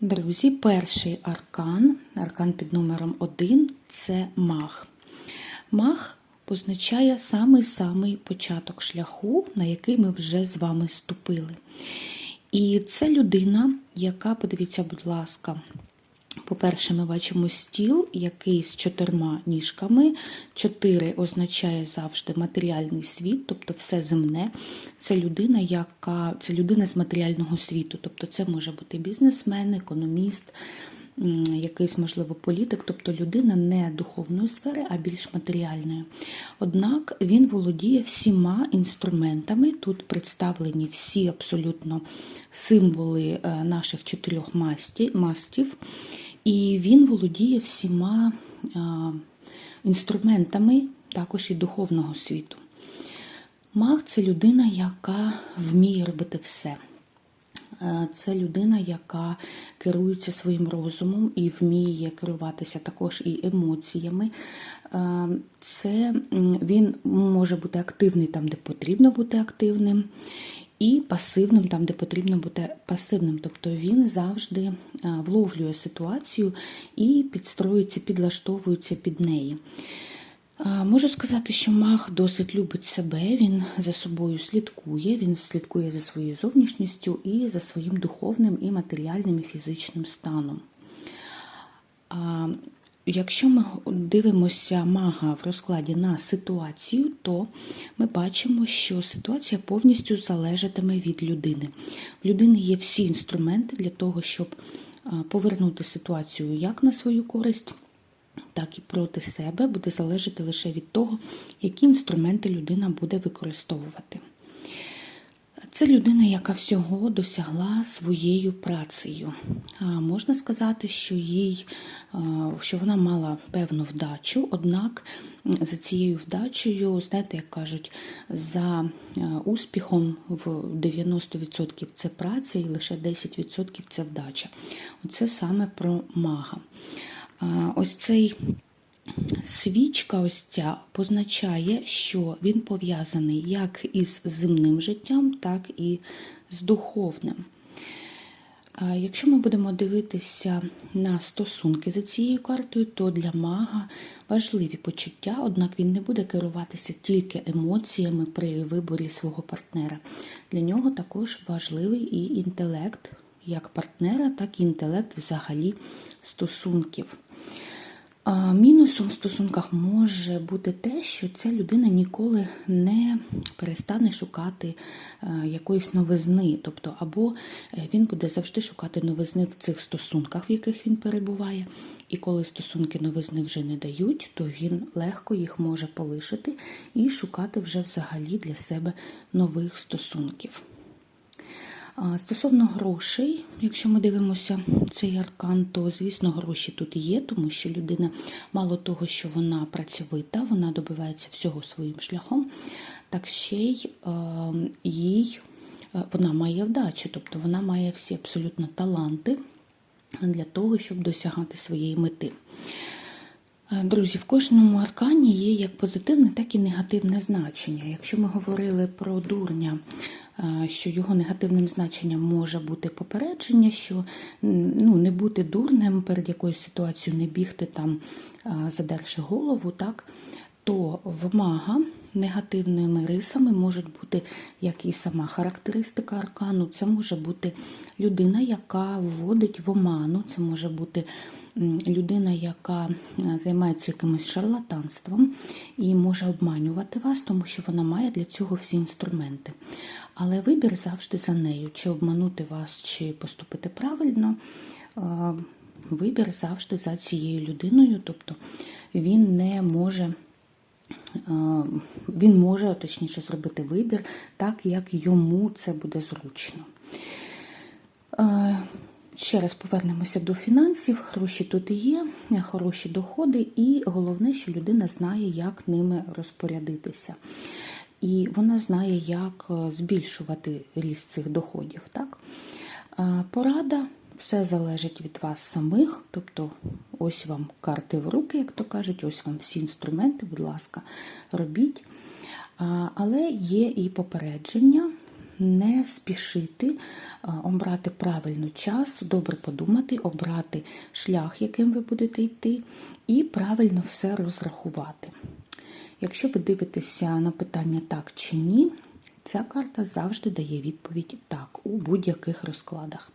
Друзі, перший аркан, аркан під номером 1 це маг. Маг позначає самий-самий початок шляху, на який ми вже з вами ступили. І це людина, яка, подивіться, будь ласка, по-перше, ми бачимо стіл, який з чотирма ніжками. Чотири означає завжди матеріальний світ, тобто все земне. Це людина, яка це людина з матеріального світу. Тобто, це може бути бізнесмен, економіст, якийсь, можливо, політик, тобто людина не духовної сфери, а більш матеріальної. Однак він володіє всіма інструментами. Тут представлені всі абсолютно символи е, наших чотирьох мастів. І він володіє всіма інструментами також і духовного світу. Маг це людина, яка вміє робити все. Це людина, яка керується своїм розумом і вміє керуватися також і емоціями. Це він може бути активний там, де потрібно бути активним, і пасивним там, де потрібно бути пасивним. Тобто він завжди е, вловлює ситуацію і підстроюється, підлаштовується під неї. Можу сказати, що маг досить любить себе, він за собою слідкує, він слідкує за своєю зовнішністю і за своїм духовним і матеріальним і фізичним станом. Якщо ми дивимося мага в розкладі на ситуацію, то ми бачимо, що ситуація повністю залежатиме від людини. В людини є всі інструменти для того, щоб повернути ситуацію як на свою користь, так і проти себе буде залежати лише від того, які інструменти людина буде використовувати. Це людина, яка всього досягла своєю працею. Можна сказати, що їй що вона мала певну вдачу, однак за цією вдачею, знаєте, як кажуть, за е, успіхом в 90% це праця і лише 10% це вдача. Оце саме про мага. Ось цей Свічка ось ця позначає, що він пов'язаний як із земним життям, так і з духовним. Якщо ми будемо дивитися на стосунки за цією картою, то для мага важливі почуття, однак він не буде керуватися тільки емоціями при виборі свого партнера. Для нього також важливий і інтелект як партнера, так і інтелект взагалі стосунків. Мінусом в стосунках може бути те, що ця людина ніколи не перестане шукати е, якоїсь новизни. Тобто, або е, він буде завжди шукати новизни в цих стосунках, в яких він перебуває. І коли стосунки новизни вже не дають, то він легко їх може полишити і шукати вже взагалі для себе нових стосунків. Стосовно грошей, якщо ми дивимося цей аркан, то звісно гроші тут є, тому що людина, мало того, що вона працьовита, вона добивається всього своїм шляхом, так ще й е, їй е, вона має вдачу, тобто вона має всі абсолютно таланти для того, щоб досягати своєї мети. Е, Друзі, в кожному аркані є як позитивне, так і негативне значення. Якщо ми говорили про дурня, що його негативним значенням може бути попередження, що ну, не бути дурним перед якоюсь ситуацією, не бігти там, задерши голову, так, то в негативними рисами можуть бути як і сама характеристика аркану, це може бути людина, яка вводить в оману, це може бути людина, яка е, займається якимось шарлатанством і може обманювати вас, тому що вона має для цього всі інструменти. Але вибір завжди за нею, чи обманути вас, чи поступити правильно. Вибір завжди за цією людиною, тобто він не може він може точніше зробити вибір так, як йому це буде зручно. Ще раз повернемося до фінансів. Гроші тут і є, хороші доходи, і головне, що людина знає, як ними розпорядитися. І вона знає, як е, збільшувати ріст цих доходів. Так? Е, Порада все залежить від вас самих, тобто ось вам карти в руки, як то кажуть, ось вам всі інструменти, будь ласка, робіть. Але є і попередження. не спішити, обрати правильно час, добре подумати, обрати шлях, яким ви будете йти, і правильно все розрахувати. Якщо ви дивитеся на питання так чи ні, ця карта завжди дає відповідь так у будь-яких розкладах.